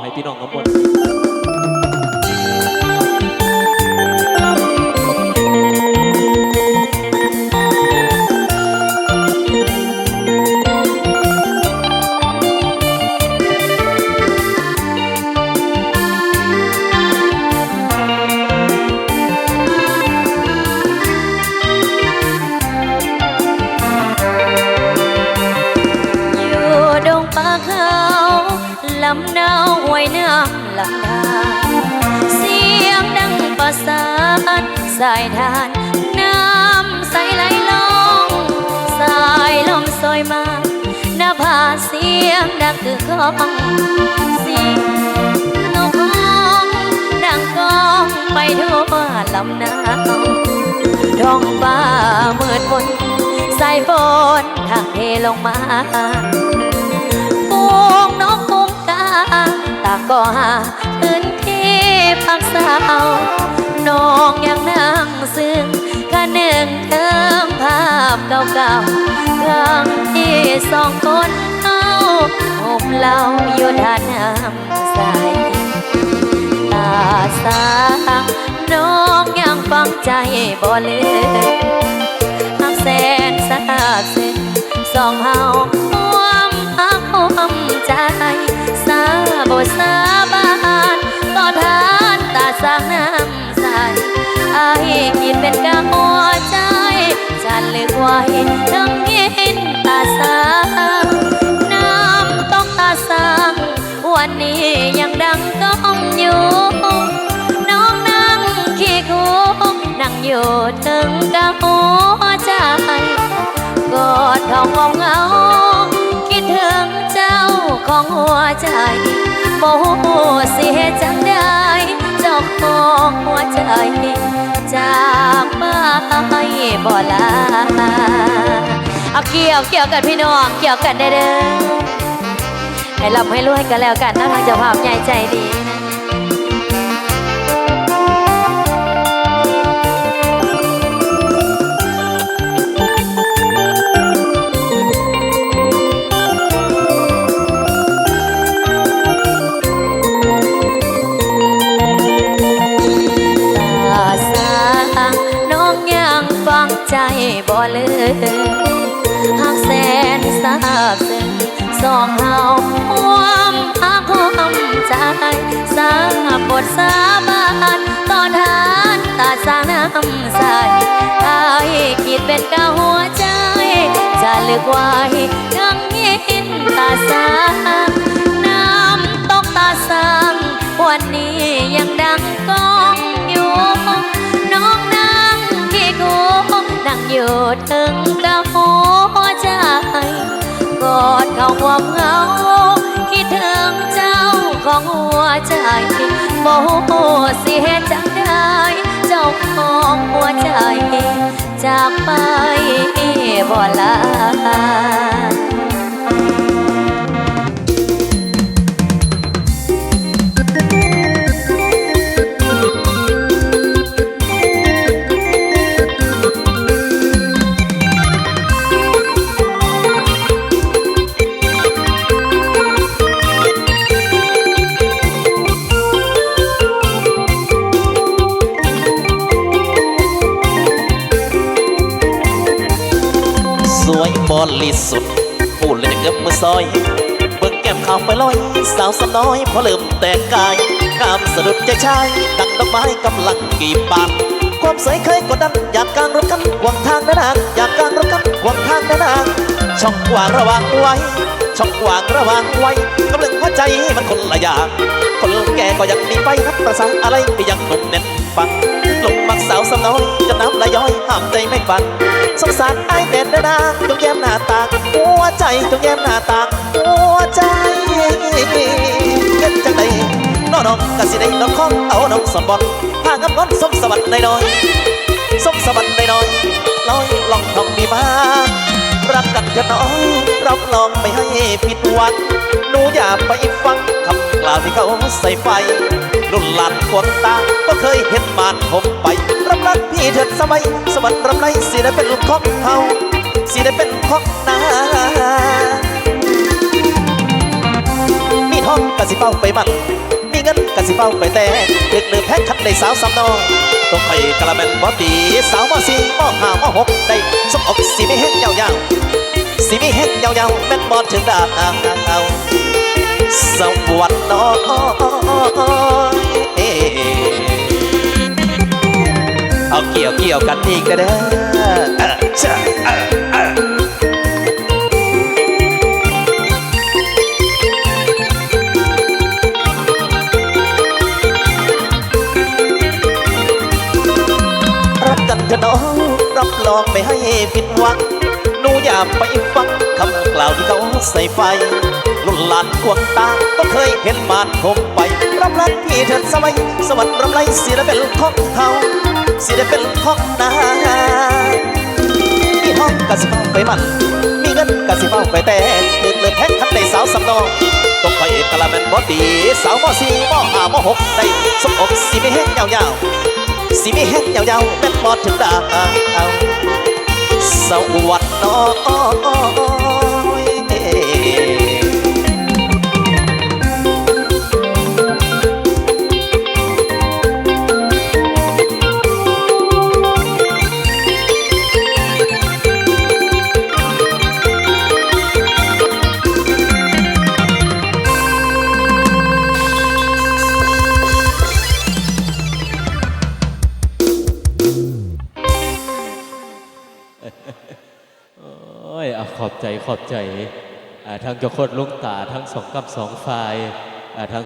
ให้พี่น้องทั้งหม ลำนาวห้วยน้ำหลักดาเสียงดังประสานสายทานน้ำใสไหลลงสาย ก็หาพื้นที่พักเศร้าน้องยังนั่งซึ้งกันหนึ่งเติมภาพเก่าๆครั้งที่สองคนเข้าหมเหล้าอยู่ด้านน้ำใสตาสางน้องยังฟังใจบ่ลืมหักแสนสาบซึ้งสองเฮา ฉันลึกไว้ทั้งยินตาสางน้ำต้องตาสางวันนี้ยังดังก้องอยู่น้องนั่งขี้คูนั่งอยู่ถึงกับหัวใจกอดเขามองเหงาคิดถึงเจ้าของหัวใจโมโหเสียจังได้เจ้าของหัวใจจากไปบ่ลา เอาเกี่ยวเกี่ยวกันพี่น้องเกี่ยวกันได้เด้อให้ร่ำให้รวยกันแล้วกันนะทางเจ้าภาพใหญ่ใจดีนะตาสางน้องยังฟังใจบ่เลยหักาบซึ้งสองเฮาห่วมหักห่วมใจสาบทสาบานต่อทานตาสาน้ำใสอายคิดเป็นกาหัวใจ จะเลือกไว้ดังยินตาสาน้ำตกตาสางวันนี้ ความเหงา คิดถึงเจ้าของหัวใจโมโหเสียจังได้ เจ้าของหัวใจ จากไปบ่ลา วยบริสุทธิ์พูดเลยจะเกือบมือซอยเบิ่งแก้มขาวไปลอย สาวสน้อยพอเริ่มแต่งกายงามสะดุดใจชายดังดอกไม้กำลังกีบบานความสวยเคยกดดันอยากกางรถกันหวังทางนะนางอยากกางรถกันหวังทางนะนางช่องว่างระว่างไว้ช่องว่างระว่างไว้กำลังหัวใจมันคนละอย่างคนแก่ก็ยังมีไปนับประสาอะไรไปยังหนุ่มเน้นฟังลง สาวสำน้อยจะน้ำละย้อยห้ามใจไม่ฟังสงสารไอ้เด่นเดนาจงแย้มหน้าตาหัวใจจงแย้มหน้าตาหัวใจเกิดจังใดน้องน้องกะสิได้น้องข้องเอาน้องสมบัติพางำก้อนสมสวัสดิ์ในน้อยสมสวัสดิ์ในน้อยลอยลองทองดีมาก กันเถอะน้องรับรองไม่ให้ผิดหวังหนูอย่าไปฟังคำกล่าวที่เขาใส่ไฟรุ่นหลานคนตาก็เคยเห็นมานผมไปรับรักพี่เถิดสมัยสวรรค์รำไรสิได้เป็นลูกของเฮาสิได้เป็นของนามีห้องกะสิเป้าไปมัน มีเงินกะสิเป้าไปแต่เดึกเดือแพ็คคันในสาวสำนองต้องไปกะละแมนบอตีสาวมอสี่มอห้ามอหกได้สมอกสีไม่แห้งยาวๆ สีไม่แห้งยาวๆแม่นบอถึงดาเอาสวัสดีน้อยเอาเกี่ยวเกี่ยวกันอีกแล้วเด้รักกันเถอะน้องรับรองไม่ให้ผิดหวัง อย่าไปฟังคำกล่าวที่เขาใส่ไฟรุ่นลานกวงตาก็เคยเห็นมานคมไปรับรักพี่เถิดสมัยสวรรค์รำไรสิได้เป็นของเขาสิได้เป็นของนามีห้องกะสิเฝ้าไปมัน มีเงินกะสิเฝ้าไปแต่เดือดเลยแพ็คทันในสาวสำนองต้องคอยเอกละแมนบอดีสาวมอสี่มอห้ามอหกได้สมอกสีไม่แห้งยาวๆสีไม่แห้งยาวๆแม่นบอดถึงดาว สวัสดีน้อง ขอบใจขอบใจทั้งเจ้าโคดลุงตาทั้งสองกับสองฝ่ายทั้ง